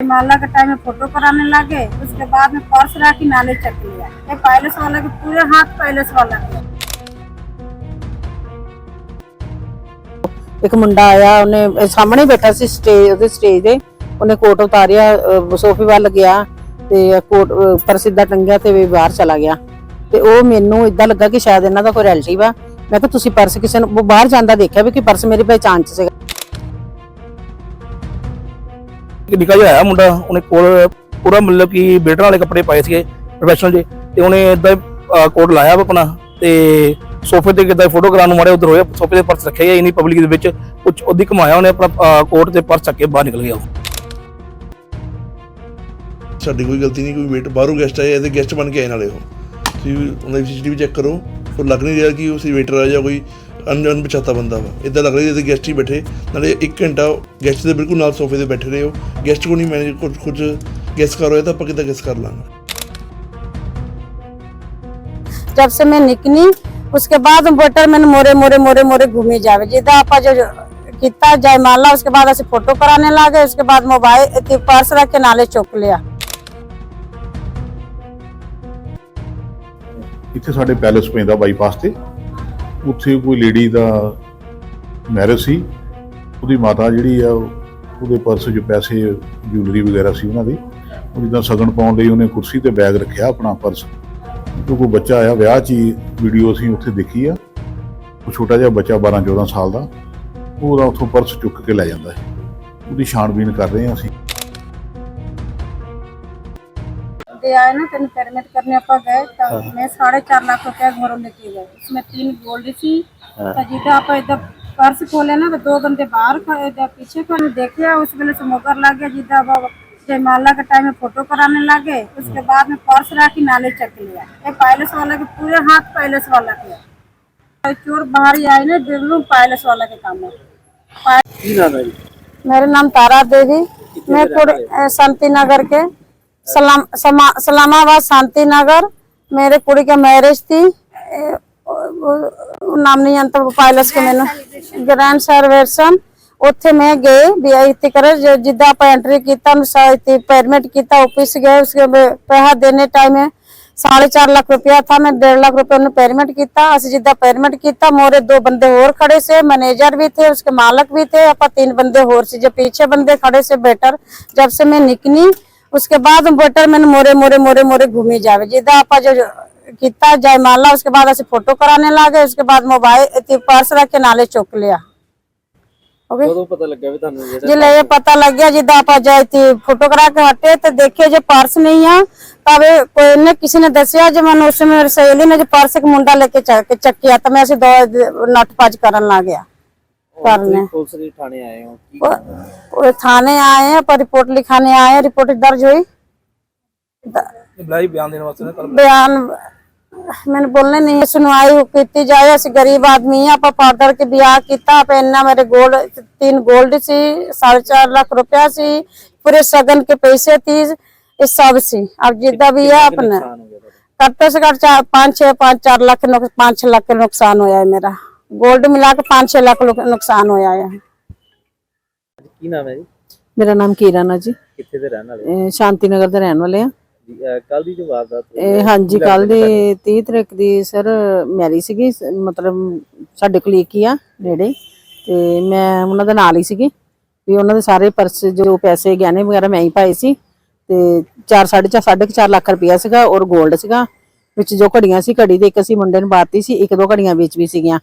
माला के टाइम में फोटो कराने लगे उसके बाद में पर्स रखी नाले चक लिया ये पैलेस वाला के पूरे हाथ पैलेस वाला के ਇੱਕ ਮੁੰਡਾ ਆਇਆ ਉਹਨੇ ਅਹ ਸਾਹਮਣੇ ਹੀ ਬੈਠਾ ਸੀ ਸਟੇਜ ਉਹਦੇ ਸਟੇਜ ਤੇ ਉਹਨੇ ਕੋਟ ਉਤਾਰਿਆ ਅਹ ਸੋਫੇ ਵੱਲ ਗਿਆ ਤੇ ਕੋਟ ਅਹ ਪਰ ਸਿੱਧਾ ਟੰਗਿਆ ਤੇ ਵੀ ਬਾਹਰ ਚਲਾ ਗਿਆ ਤੇ ਉਹ ਮੈਨੂੰ ਇਦਾਂ ਲੱਗਾ ਕਿ ਸ਼ਾਇਦ ਇਹਨਾਂ ਦਾ ਕੋਈ ਰਿਲੇਟਿਵ ਆ ਮੈਂ ਕਿਹਾ ਤੁਸੀਂ ਪਰਸ ਕਿਸੇ ਨੂੰ ਉਹ ਬਾਹਰ ਜਾਂਦਾ ਦੇਖਿਆ ਵੀ ਕਿ ਪਰਸ ਮੇਰੀ ਪਹਿਚਾਣ ਚ ਸੀਗਾ ਨਿੱਕਾ ਜਿਹਾ ਆਇਆ ਮੁੰਡਾ, ਉਹਨੇ ਕੋਲ ਪੂਰਾ ਮਤਲਬ ਕਿ ਬੇਟਰ ਵਾਲੇ ਕੱਪੜੇ ਪਾਏ ਸੀਗੇ ਪ੍ਰੋਫੈਸ਼ਨਲ ਜੇ ਤੇ ਉਹਨੇ ਇਦਾਂ ਕੋਟ ਲਾਇਆ ਆਪਣਾ ਤੇ ਸੋਫੇ ਤੇ ਕਿਦਾਂ ਫੋਟੋ ਕਰਾਉਣ ਨੂੰ ਮਾਰੇ ਉਧਰ ਹੋਇਆ, ਸੋਫੇ ਦੇ ਪਰਸ ਰੱਖਿਆ ਹੀ ਨਹੀਂ ਪਬਲਿਕ ਦੇ ਵਿੱਚ ਕੁਝ ਉਹਦੀ ਕਮਾਇਆ ਉਹਨੇ ਆਪਣਾ ਕੋਟ ਤੇ ਪਰਸ ਚੱਕ ਕੇ ਬਾਹਰ ਨਿਕਲ ਗਿਆ ਸਾਡੀ ਕੋਈ ਗਲਤੀ ਨਹੀਂ, ਕੋਈ ਵੇਟ ਬਾਹਰੋਂ ਗੈਸਟ ਆਏ ਇਹਦੇ ਗੈਸਟ ਬਣ ਕੇ ਆਏ ਨਾਲੇ ਉਹ। ਤੁਸੀਂ ਉਹਨਾਂ ਦੀ ਸੀਸੀਟੀਵੀ ਚੈੱਕ ਕਰੋ ਉਹ ਲੱਗ ਨਹੀਂ ਰਿਹਾ ਕਿ ਉਹ ਸੀ ਵੇਟਰ ਆ ਜਾਂ ਕੋਈ ਅਣਜਾਣ ਪਛਾਤਾ ਬੰਦਾ ਵਾ ਇਦਾਂ ਲੱਗ ਰਿਹਾ ਜਿਵੇਂ ਗੈਸਟ ਹੀ ਬੈਠੇ ਨਾਲੇ 1 ਘੰਟਾ ਗੈਸਟ ਦੇ ਬਿਲਕੁਲ ਨਾਲ ਸੋਫੇ ਤੇ ਬੈਠੇ ਰਹੇ ਉਹ ਗੈਸਟ ਕੋ ਨਹੀਂ ਮੈਨੇਜ ਕੁਝ ਕੁਝ ਗੈਸ ਕਰ ਹੋਇਆ ਤਾਂ ਆਪਾਂ ਕਿੱਦਾਂ ਗੈਸ ਕਰ ਲਾਂਗੇ जब से मैं निकली उसके बाद वेटर मैंने मोरे मोरे मोरे मोरे घूमी जावे जिदा आपा जो किता जयमाला उसके बाद ऐसे फोटो कराने लगे उसके बाद मोबाइल की पर्स रख के नाले चुक लिया ਇੱਥੇ ਸਾਡੇ ਪੈਲੇਸ ਪੈਂਦਾ ਬਾਈਪਾਸ ਤੇ ਉੱਥੇ ਕੋਈ ਲੇਡੀ ਦਾ ਮੈਰਿਜ ਸੀ। ਉਹਦੀ ਮਾਤਾ ਜਿਹੜੀ ਆ, ਉਹਦੇ ਪਰਸ 'ਚ ਪੈਸੇ ਜੁਐਲਰੀ ਵਗੈਰਾ ਸੀ ਉਹਨਾਂ ਦੀ। ਉਹ ਜਿੱਦਾਂ ਸਗਨ ਪਾਉਣ ਲਈ ਉਹਨੇ ਕੁਰਸੀ ਤੇ ਬੈਗ ਰੱਖਿਆ ਆਪਣਾ ਪਰਸ ਉਹ ਕੋਈ ਬੱਚਾ ਆਇਆ, ਵਿਆਹ 'ਚ ਹੀ ਵੀਡੀਓ ਅਸੀਂ ਉੱਥੇ ਦੇਖੀ ਆ। ਉਹ ਛੋਟਾ ਜਿਹਾ ਬੱਚਾ 12 14 ਸਾਲ ਦਾ ਉਹਦਾ ਉੱਥੋਂ ਪਰਸ ਚੁੱਕ ਕੇ ਲੈ ਜਾਂਦਾ ਹੈ। ਉਹਦੀ ਛਾਣਬੀਨ ਕਰ ਰਹੇ ਹਾਂ ਅਸੀਂ। आए ना तेन पेमेंट करने पर गए तो मैं साढ़े चार लाख रुपया घरों लेके गए उसमें तीन गोल्ड थी। तो जिदा आप इधर पर्स खोले ना तो दो बंदे बाहर इधर पीछे खड़े देखे उस वेले से मगर लग गया जिदा वो जयमाला के टाइम में फ़ोटो कराने लगे उसके बाद में पर्स रखी नाले चक लिया। ये पैलेस वाला के पूरे हाथ पैलेस वाला के। चोर बाहर ही आए ना बिल्कुल पैलेस वाला के काम है? मेरा नाम तारा देवी। मैं शांति नगर के। सलाम समा- सलामाबाद शांति नगर मेरे कुड़ी का मैरिज थी ए, वो- वो नाम नहीं जानता वो पैलेस के मैंने ग्रैंड सर्वेशन ਉੱਥੇ ਮੈਂ ਗਏ ਬੀਆਈਤੀ ਕਰ ਜਿੱਦਾਂ ਆਪਾਂ ਐਂਟਰੀ ਕੀਤਾ ਅਨੁਸਾਰ ਤੇ ਪੇਮੈਂਟ ਕੀਤਾ ਆਫਿਸ ਗਏ ਉਸਕੇ ਪੈਸਾ ਦੇਣੇ ਟਾਈਮ ਸਾਢੇ ਚਾਰ ਲੱਖ ਰੁਪਇਆ ਥਾ ਮੈਂ 1.5 ਲੱਖ ਰੁਪਏ ਨੂੰ पेमेंट ਕੀਤਾ ਅਸੀਂ ਜਿੱਦਾਂ पेमेंट ਕੀਤਾ मोरे दो बंदे और खड़े से मैनेजर भी थे उसके मालक भी थे ਆਪਾਂ तीन बंदे और से जो पीछे बंदे खड़े से बेटर जब से मैं निकली उसके बाद बेटर मैंने मोरे मोरे मोरे मोरे घूमी जावे जिदा ਆਪਾਂ जो ਕੀਤਾ जयमाला उसके बाद ਅਸੀਂ फोटो कराने लगे उसके बाद मोबाइल ते पर्स रख के नाले चुक लिया ओके ਕਦੋਂ ਪਤਾ ਲੱਗਿਆ ਵੀ ਤੁਹਾਨੂੰ ਜਿਹੜਾ ਜਿਲੇ ਇਹ ਪਤਾ ਲੱਗਿਆ ਜਿੱਦਾਂ ਆਪਾਂ ਜਾਈ ਤੇ ਫੋਟੋ ਕਰਾ ਕੇ ਹਟੇ ਤੇ ਦੇਖੇ ਜੇ ਪਰਸ ਨਹੀਂ ਆ ਤਾਂ ਵੇ ਕੋਈ ਨੇ ਕਿਸੇ ਨੇ ਦੱਸਿਆ ਜੇ ਮੈਨੂੰ ਉਸ ਮੇਰੀ ਸਹੇਲੀ ਨੇ ਜੇ ਪਰਸ ਇੱਕ ਮੁੰਡਾ ਲੈ ਕੇ ਚੱਕ ਚੱਕਿਆ ਤਾਂ ਮੈਂ ਅਸੀਂ ਦੋ ਨੱਠ ਭੱਜ ਕਰਨ ਲੱਗ ਗਿਆ करने। थाने आए हो थाने आए हैं पर रिपोर्ट लिखाने आए हैं रिपोर्ट दर्ज हुई। बयान देने मैंने बोलने नहीं सुनवाई की जाए ऐसे गरीब आदमी है आप फादर के ब्याह किया पहनना मेरे गोल्ड तीन गोल्ड सी साढ़े चार लाख रुपया सी पूरे सगन के पैसे थी इस सब सी। अब जिदा भी है अपने। करते से कर चार पाँच छः पाँच चार लाख पाँच छः लाख का नुकसान हुआ है मेरा। ਗੋਲਡ ਮਿਲਾ ਕੇ 5-6 ਲੱਖ ਲੋਕ ਨੁਕਸਾਨ ਹੋਇਆ ਆ। ਕੀ ਨਾਮ ਹੈ ਜੀ? ਮੇਰਾ ਨਾਮ ਕੀਰਨ ਆ ਜੀ। ਕਿੱਥੇ ਦੇ ਰਹਿਣ ਵਾਲੇ ਅਹ ਸ਼ਾਂਤੀ ਨਗਰ ਦੇ ਰਹਿਣ ਵਾਲੇ ਆ। ਕੱਲ ਦੀ ਜੋ ਵਾਰਦਾਤ ਇਹ ਹਾਂਜੀ ਕੱਲ ਦੀ 30 ਤਰੀਕ ਦੀ ਸਰ ਮੈਰੀ ਸੀਗੀ ਮਤਲਬ ਸਾਡੇ ਕਲੀਕ ਹੀ ਆ ਨੇੜੇ। ਤੇ ਮੈਂ ਉਹਨਾਂ ਦੇ ਨਾਲ ਹੀ ਸੀਗੀ। ਵੀ ਉਹਨਾਂ ਦੇ ਸਾਰੇ ਪਰਸ ਜੋ ਪੈਸੇ ਗਹਿਣੇ ਵਗੈਰਾ ਮੈਂ ਹੀ ਪਾਏ ਸੀ। ਤੇ 4 4.5 4.5 ਲੱਖ ਰੁਪਇਆ ਸੀਗਾ ਔਰ ਗੋਲਡ ਸੀਗਾ। ਵਿੱਚ ਜੋ ਘੜੀਆਂ ਸੀ ਘੜੀ ਦੇ ਇੱਕ ਅਸੀਂ ਮੁੰਡੇ ਨੂੰ ਬਾਤੀ ਸੀ ਇੱਕ ਦੋ ਘੜੀਆਂ ਵੇਚ ਵੀ ਸੀਗੀਆਂ।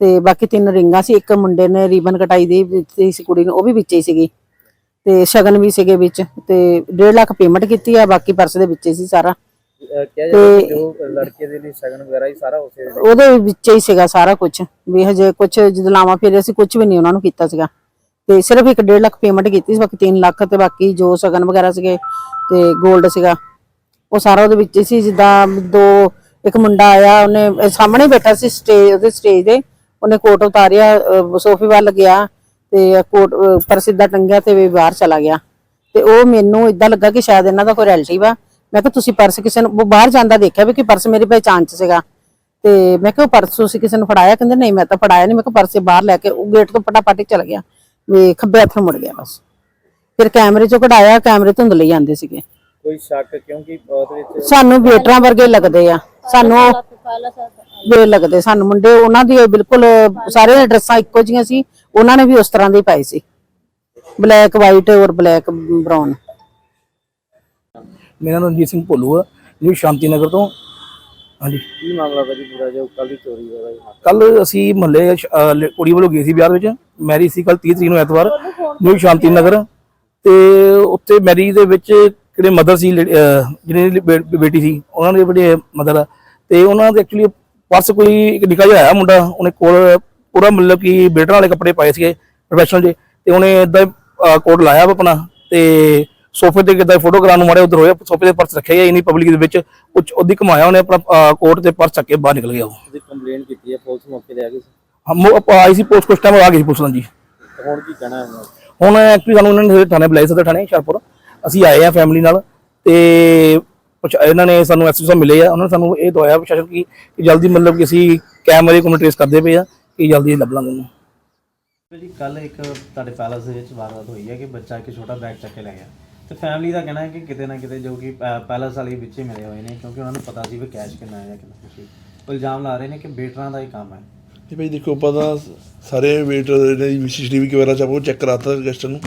ਤੇ ਬਾਕੀ ਤਿੰਨ ਰਿੰਗਾਂ ਸੀ ਇੱਕ ਮੁੰਡੇ ਨੇ ਰੀਬਨ ਕਟਾਈ ਦੀ ਦਿੱਤੀ ਸੀ ਕੁੜੀ ਨੂੰ ਉਹ ਵੀ ਵਿੱਚ ਹੀ ਸੀਗੀ। ਤੇ ਸ਼ਗਨ ਵੀ ਸੀਗੇ ਵਿੱਚ ਤੇ 1.5 ਲੱਖ ਪੇਮੈਂਟ ਕੀਤੀ ਆ ਬਾਕੀ ਪਰਸ ਦੇ ਵਿੱਚ ਹੀ ਸੀ ਸਾਰਾ। ਕਿਹਾ ਜਾਂਦਾ ਕਿ ਜੋ ਲੜਕੇ ਦੇ ਲਈ ਸਗਨ ਵਗੈਰਾ ਹੀ ਸਾਰਾ ਉਸੇ ਦੇ ਉਹਦੇ ਵਿੱਚ ਹੀ ਸੀਗਾ ਸਾਰਾ ਕੁਝ ਵੀ ਹਜੇ ਕੁਝ ਜਦਲਾਵਾ ਫਿਰ ਅਸੀਂ ਕੁਝ ਵੀ ਨਹੀਂ ਉਹਨਾਂ ਨੂੰ ਕੀਤਾ ਸੀਗਾ। ਤੇ ਸਿਰਫ ਇੱਕ 1.5 ਲੱਖ ਪੇਮੈਂਟ ਕੀਤੀ ਸੀ ਬਾਕੀ 3 ਲੱਖ ਤੇ ਬਾਕੀ ਜੋ ਸਗਨ ਵਗੈਰਾ ਸੀਗੇ ਤੇ 골ਡ ਸੀਗਾ। ਉਹ ਸਾਰਾ ਉਹਦੇ ਵਿੱਚ ਹੀ ਸੀ ਜਿੱਦਾਂ ਦੋ ਇੱਕ ਮੁੰਡਾ ਆਇਆ ਉਹਨੇ ਸਾਹਮਣੇ ਬੈਠਾ ਸੀ ਸਟੇਜ ਉਹਦੇ ਸਟੇਜ ਤੇ ਉਹਨੇ ਕੋਟ ਉਤਾਰਿਆ ਸੋਫੇ ਵੱਲ ਗਿਆ ਤੇ ਕੋਟ ਪਰ ਸਿੱਧਾ ਟੰਗਿਆ ਤੇ ਵੀ ਬਾਹਰ ਚਲਾ ਗਿਆ। ਤੇ ਉਹ ਮੈਨੂੰ ਇਦਾਂ ਲੱਗਾ ਕਿ ਸ਼ਾਇਦ ਇਹਨਾਂ ਦਾ ਕੋਈ ਰਿਲੇਟਿਵ ਆ। ਮੈਂ ਕਿਹਾ ਤੁਸੀਂ ਪਰਸ ਕਿਸੇ ਨੂੰ ਬਾਹਰ ਜਾਂਦਾ ਦੇਖਿਆ ਵੀ ਕਿ ਪਰਸ ਮੇਰੀ ਪਹਿਚਾਣ ਚ ਸੀਗਾ। ਤੇ ਮੈਂ ਕਿਹਾ ਪਰਸ ਤੁਸੀਂ ਕਿਸੇ ਨੂੰ ਫੜਾਇਆ? ਕਹਿੰਦੇ ਨਹੀਂ ਮੈਂ ਤਾਂ ਫੜਾਇਆ ਨਹੀਂ। ਮੈਂ ਕਿਹਾ ਪਰਸ ਬਾਹਰ ਲੈ ਕੇ ਉਹ ਗੇਟ ਤੋਂ ਫਟਾਫਟ ਹੀ ਚਲ ਗਿਆ। ਵੀ ਖੱਬੇ ਹੱਥ ਮੁੜ ਗਿਆ ਬਸ। ਫਿਰ ਕੈਮਰੇ ਚੋਂ ਕਢਾਇਆ ਕੈਮਰੇ ਧੁੰਦਲੇ ਜਾਂਦੇ ਸੀਗੇ। ਕੋਈ ਸ਼ੱਕ ਕਿਉਂਕਿ ਉਹਦੇ ਵਿੱਚ ਸਾਨੂੰ ਵੇਟਰਾਂ ਵਰਗੇ ਲੱਗਦੇ ਆ। ਸਾਨੂੰ ਵੇ ਲੱਗਦੇ ਸਾਨੂੰ ਮੁੰਡੇ ਉਹਨਾਂ ਦੀ ਬਿਲਕੁਲ ਸਾਰੇ ਡਰੈਸਾਂ ਇੱਕੋ ਜੀਆਂ ਸੀ ਉਹਨਾਂ ਨੇ ਵੀ ਉਸ ਤਰ੍ਹਾਂ ਦੇ ਪਾਏ ਸੀ। ਬਲੈਕ ਵਾਈਟ ਔਰ ਬਲੈਕ ਬ੍ਰਾਊਨ ਮੇਰਾ ਨਾਮ ਰਣਜੀਤ ਸਿੰਘ ਭੋਲੂ ਆ ਜੀ ਸ਼ਾਂਤੀ ਨਗਰ ਤੋਂ। ਹਾਂਜੀ। ਕੀ ਮਾਮਲਾ ਭਾਜੀ ਪੂਰਾ ਜੋ ਕੱਲ ਦੀ ਚੋਰੀ ਹੋਇਆ ਕੱਲ ਅਸੀਂ ਮਹੱਲੇ ਕੁੜੀ ਵੱਲੋਂ ਗਏ ਸੀ ਵਿਆਹ ਵਿੱਚ ਮੈਰੀ ਸੀ ਕੱਲ 30 ਤਰੀਕ ਨੂੰ ਐਤਵਾਰ ਨਿਊ ਸ਼ਾਂਤੀ ਨਗਰ ਤੇ ਉੱਥੇ ਮੈਰੀ ਦੇ ਵਿੱਚ ਕਿਹੜੇ ਮਦਰ ਸੀ ਜਿਹਨਾਂ ਬੇ- ਬੇਟੀ ਸੀ ਉਹਨਾਂ ਦੇ ਬੜੇ ਮਦਰ ਤੇ ਉਹਨਾਂ ਦੇ ਐਕਚੁਅਲੀ ਪਰਸ ਕੋਈ ਇੱਕ ਨਿੱਕਾ ਜਿਹਾ ਆਇਆ ਮੁੰਡਾ ਉਹਨੇ ਕੋਲ ਪੂਰਾ ਮਤਲਬ ਕਿ ਬੇਟਰ ਵਾਲੇ ਕੱਪੜੇ ਪਾਏ ਸੀਗੇ ਪ੍ਰੋਫੈਸ਼ਨਲ ਜੇ ਤੇ ਉਹਨੇ ਇਦਾਂ ਕੋਡ ਲਾਇਆ ਆਪਣਾ ਤੇ ਸੋਫੇ ਤੇ ਕਿਦਾਂ ਫੋਟੋ ਕਰਾਉਣ ਨੂੰ ਮਾਰੇ ਉਧਰ ਹੋਇਆ ਸੋਫੇ ਤੇ ਪਰਸ ਰੱਖਿਆ ਗਿਆ ਇਨੀ ਪਬਲਿਕ ਦੇ ਵਿੱਚ ਕੁਝ ਉਹਦੀ ਕਮਾਇਆ ਉਹਨੇ ਆਪਣਾ ਕੋਟ ਤੇ ਪਰਸ ਚੱਕ ਕੇ ਬਾਹਰ ਨਿਕਲ ਗਿਆ ਉਹ। ਕੰਪਲੇਂਟ ਕੀਤੀ ਹੈ ਪੁਲਿਸ ਮੌਕੇ ਤੇ ਆ ਗਈ ਸੀ? ਹਮ ਆਪਾਂ ਆਈ ਸੀ ਪੋਸਟ ਕੁਛ ਟਾਈਮ ਆ ਗਈ ਸੀ ਪੁਲਿਸ ਨਾਲ ਜੀ। ਹੁਣ ਕੀ ਕਹਿਣਾ ਹੈ? ਹੁਣ ਐਕਚੁਅਲੀ ਸਾਨੂੰ ਉਹਨਾਂ ਨੇ ਥਾਣੇ ਬੁਲਾਇਆ ਸੀ ਥਾਣੇ ਹੁਸ਼ਿਆਰਪੁਰ। ਅਸੀਂ ਆਏ ਆ ਫੈਮਿਲੀ ਨਾਲ ਤੇ ਇਹਨਾਂ ਨੇ ਸਾਨੂੰ ਐਸਐਸ ਮਿਲੇ ਆ ਉਹਨਾਂ ਨੇ ਸਾਨੂੰ ਇਹ ਦਵਾਇਆ ਪ੍ਰਸ਼ਾਸਨ ਕੀ ਕਿ ਜਲਦੀ ਮਤਲਬ ਕਿ ਅਸੀਂ ਕੈਮਰੇ ਕੋਲ ਟ੍ਰੇਸ ਕਰਦੇ ਪਏ ਆ ਕਿ ਜਲਦੀ ਲੱਭ ਲਾਂਗੇ ਉਹਨੂੰ। ਜੀ ਕੱਲ ਇੱਕ ਤੁਹਾਡੇ ਪੈਲਸ ਦੇ ਵਿੱਚ ਵਾਰਦਾਤ ਹੋਈ ਹੈ ਕਿ ਬੱਚਾ ਇੱਕ ਛੋਟਾ ਬੈਗ ਚੱਕ ਕੇ ਲੈ ਗਿਆ। ਤੇ ਫੈਮਿਲੀ ਦਾ ਕਹਿਣਾ ਹੈ ਕਿ ਕਿਤੇ ਨਾ ਕਿਤੇ ਜੋ ਕਿ ਪੈਲਸ ਵਾਲੇ ਵਿੱਚ ਹੀ ਮਿਲੇ ਹੋਏ ਨੇ ਕਿਉਂਕਿ ਉਹਨਾਂ ਨੂੰ ਪਤਾ ਸੀ ਵੀ ਕੈਸ਼ ਕਿੰਨਾ ਹੈ ਜਾਂ ਕਿੰਨਾ ਕੁਛ ਇਲਜ਼ਾਮ ਲਾ ਰਹੇ ਨੇ ਕਿ ਬੇਟਰਾਂ ਦਾ ਹੀ ਕੰਮ ਹੈ। ਇਹ ਭਾਈ ਦੇਖੋ ਆਪਾਂ ਤਾਂ ਸਾਰੇ ਵੇਟਰ ਦੀ ਸੀਸੀਟੀਵੀ ਕੈਮਰਾ ਚ ਆਪਾਂ ਚੈੱਕ ਕਰਾਤਾ ਕਸਟਮਰ ਨੂੰ।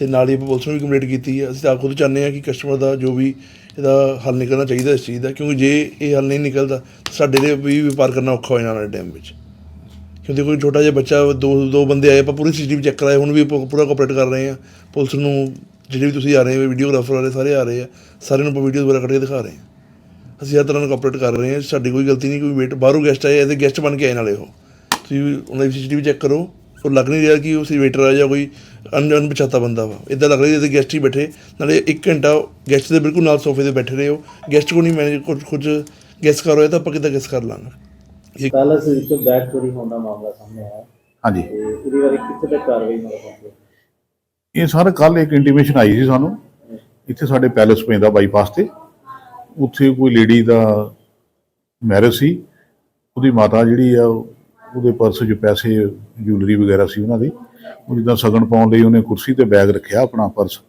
ਤੇ ਨਾਲ ਹੀ ਪੁਲਿਸ ਨੂੰ ਵੀ ਕੰਪਲੀਟ ਕੀਤੀ ਹੈ। ਅਸੀਂ ਤਾਂ ਖੁਦ ਚਾਹੁੰਦੇ ਹਾਂ ਕਿ ਕਸਟਮਰ ਦਾ ਜੋ ਵੀ ਇਹਦਾ ਹੱਲ ਨਿਕਲਣਾ ਚਾਹੀਦਾ ਇਸ ਚੀਜ਼ ਦਾ, ਕਿਉਂਕਿ ਜੇ ਇਹ ਹੱਲ ਨਹੀਂ ਨਿਕਲਦਾ, ਤਾਂ ਸਾਡੇ ਲਈ ਵੀ ਵਪਾਰ ਕਰਨਾ ਔਖਾ ਹੋ ਜਾਣਾ ਵਾਲੇ ਟਾਈਮ ਵਿੱਚ। ਕਿਉਂਕਿ ਕੋਈ ਛੋਟਾ ਜਿਹਾ ਬੱਚਾ, ਦੋ ਦੋ ਬੰਦੇ ਆਏ, ਆਪਾਂ ਪੂਰੀ ਸੀਸੀਟੀਵੀ ਚੈੱਕ ਕਰਾਏ, ਹੁਣ ਵੀ ਆਪਾਂ ਪੂਰਾ ਕੋਆਪਰੇਟ ਕਰ ਰਹੇ ਹਾਂ। ਪੁਲਿਸ ਨੂੰ ਜਿਹੜੇ ਵੀ ਤੁਸੀਂ ਆ ਰਹੇ ਹੋ ਵੀਡੀਓਗ੍ਰਾਫਰ ਵਾਲੇ ਸਾਰੇ ਆ ਰਹੇ ਆ, ਸਾਰਿਆਂ ਨੂੰ ਆਪਾਂ ਵੀਡੀਓ ਦੁਆਰਾ ਕੱਢ ਕੇ ਦਿਖਾ ਰਹੇ ਹਾਂ। ਅਸੀਂ ਹਰ ਤਰ੍ਹਾਂ ਨਾਲ ਕੋਆਪਰੇਟ ਕਰ ਰਹੇ ਹਾਂ। ਸਾਡੀ ਕੋਈ ਗਲਤੀ ਨਹੀਂ, ਕੋਈ ਵੇਟ ਬਾਹਰੋਂ ਗੈਸਟ ਆਏ, ਇਹਦੇ ਗੈਸਟ ਬਣ ਕੇ ਆਏ ਨਾਲੇ ਉਹ। ਤੁਸੀਂ ਉਹਨਾਂ ਦੀ ਸੀਸੀਟੀਵੀ ਚੈੱਕ ਕਰੋ, ਉਹ ਲੱਗ ਨਹੀਂ ਰਿਹਾ ਕਿ ਉਹ ਸੀ ਵੇਟਰ ਆ ਜਾਂ ਕੋਈ ਅਣ ਅਣਪਛਾਤਾ ਬੰਦਾ ਵਾ। ਇਦਾਂ ਲੱਗ ਰਿਹਾ ਜਿਵੇਂ ਗੈਸਟ ਹੀ ਬੈਠੇ। ਨਾਲੇ 1 ਘੰਟਾ ਗੈਸਟ ਦੇ ਬਿਲਕੁਲ ਨਾਲ ਸੋਫੇ ਤੇ ਬੈਠੇ ਰਹੇ ਹੋ। ਗੈਸਟ ਕੋ ਨਹੀਂ ਮੈਨੇਜ ਕੁਝ ਕੁਝ ਗੈਸ ਕਰ ਤਾਂ ਆਪਾਂ ਕਿੱਦਾਂ ਗੈਸ ਕਰ ਲਾਂਗੇ? ਪੈਲਸ ਵਿੱਚ ਬੈਗ ਚੋਰੀ ਹੋਣ ਦਾ ਮਾਮਲਾ ਸਾਹਮਣੇ ਆਇਆ। ਹਾਂਜੀ। ਇਹਦੇ ਬਾਰੇ ਕਿੱਥੇ ਤੱਕ ਕਾਰਵਾਈ ਮਤਲਬ ਇਹ ਸਰ ਕੱਲ ਇੱਕ ਇੰਟੀਮੇਸ਼ਨ ਆਈ ਸੀ ਸਾਨੂੰ। ਇੱਥੇ ਸਾਡੇ ਪੈਲੇਸ ਪੈਂਦਾ ਬਾਈਪਾਸ ਤੇ। ਉੱਥੇ ਕੋਈ ਲੇਡੀ ਦਾ ਮੈਰਿਜ ਸੀ। ਉਹਦੀ ਮਾਤਾ ਜਿਹੜੀ ਆ ਉਹਦੇ ਪਰਸ 'ਚ ਪੈਸੇ ਜੁਐਲਰੀ ਵਗੈਰਾ ਸੀ ਉਹਨਾਂ ਦੀ। ਉਹ ਜਿੱਦਾਂ ਸਗਨ ਪਾਉਣ ਲਈ ਉਹਨੇ ਕੁਰਸੀ ਤੇ ਬੈਗ ਰੱਖਿਆ ਆਪਣਾ ਪਰਸ।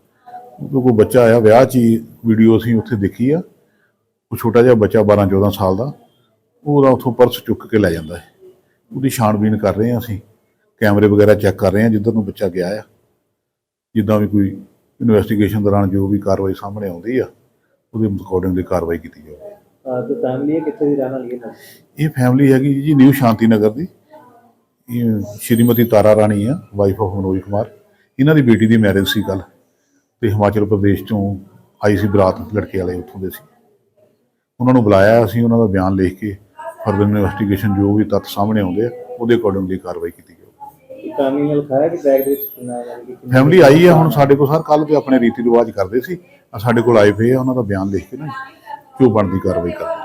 ਉਹ ਕੋਈ ਬੱਚਾ ਆਇਆ ਵਿਆਹ 'ਚ ਹੀ ਵੀਡੀਓ ਅਸੀਂ ਉੱਥੇ ਦੇਖੀ ਆ। ਉਹ ਛੋਟਾ ਜਿਹਾ ਬੱਚਾ 12 14 ਸਾਲ ਦਾ ਉਹ ਉਹਦਾ ਉੱਥੋਂ ਪਰਸ ਚੁੱਕ ਕੇ ਲੈ ਜਾਂਦਾ ਹੈ। ਉਹਦੀ ਛਾਣਬੀਣ ਕਰ ਰਹੇ ਹਾਂ ਅਸੀਂ। ਕੈਮਰੇ ਵਗੈਰਾ ਚੈੱਕ ਕਰ ਰਹੇ ਹਾਂ ਜਿੱਧਰ ਨੂੰ ਬੱਚਾ ਗਿਆ ਆ। ਜਿੱਦਾਂ ਵੀ ਕੋਈ ਇਨਵੈਸਟੀਗੇਸ਼ਨ ਦੌਰਾਨ ਜੋ ਵੀ ਕਾਰਵਾਈ ਸਾਹਮਣੇ ਆਉਂਦੀ ਆ ਉਹਦੇ ਅਕੋਰਡਿੰਗ ਦੀ ਕਾਰਵਾਈ ਕੀਤੀ ਜਾਊਗੀ। ਤੇ ਫੈਮਿਲੀ ਕਿੱਥੇ ਦੀ ਰਹਿਣ ਵਾਲੀ ਹੈ? ਇਹ ਫੈਮਿਲੀ ਹੈਗੀ ਜੀ ਨਿਊ ਸ਼ਾਂਤੀ ਨਗਰ ਦੀ। ਸ਼੍ਰੀਮਤੀ ਤਾਰਾ ਰਾਣੀ ਆ ਵਾਈਫ ਆਫ ਮਨੋਜ ਕੁਮਾਰ। ਇਹਨਾਂ ਦੀ ਬੇਟੀ ਦੀ ਮੈਰਿਜ ਸੀ ਕੱਲ ਤੇ ਹਿਮਾਚਲ ਪ੍ਰਦੇਸ਼ ਤੋਂ ਆਈ ਸੀ ਬਰਾਤ ਲੜਕੇ ਵਾਲੇ ਉੱਥੋਂ ਦੇ ਸੀ। ਉਹਨਾਂ ਨੂੰ ਬੁਲਾਇਆ ਅਸੀਂ ਉਹਨਾਂ ਦਾ ਬਿਆਨ ਲਿਖ ਕੇ ਫਰਦਰ ਇਨਵੈਸਟੀਗੇਸ਼ਨ ਜੋ ਵੀ ਤੱਥ ਸਾਹਮਣੇ ਆਉਂਦੇ ਆ ਉਹਦੇ ਅਕੋਰਡਿੰਗ ਦੀ ਕਾਰਵਾਈ ਕੀਤੀ ਜਾਊਗੀ ਫੈਮਿਲੀ ਨਾਲ ਖਾਇਆ ਕਿ ਬੈਗ ਦੇ ਵਿੱਚ ਕਿੰਨਾ ਹੈ? ਯਾਨੀ ਕਿ ਕਿੰਨਾ- ਫੈਮਿਲੀ ਆਈ ਆ ਹੁਣ ਸਾਡੇ ਕੋਲ ਸਰ ਕੱਲ ਤੇ ਆਪਣੇ ਰੀਤੀ ਰਿਵਾਜ ਕਰਦੇ ਸੀ। ਸਾਡੇ ਕੋਲ ਆਏ ਪਏ ਆ ਉਹਨਾਂ ਦਾ ਬਿਆਨ ਲਿਖ ਕੇ ਨਾ ਜੋ ਬਣਦੀ ਕਾਰਵਾਈ ਕਰਦੇ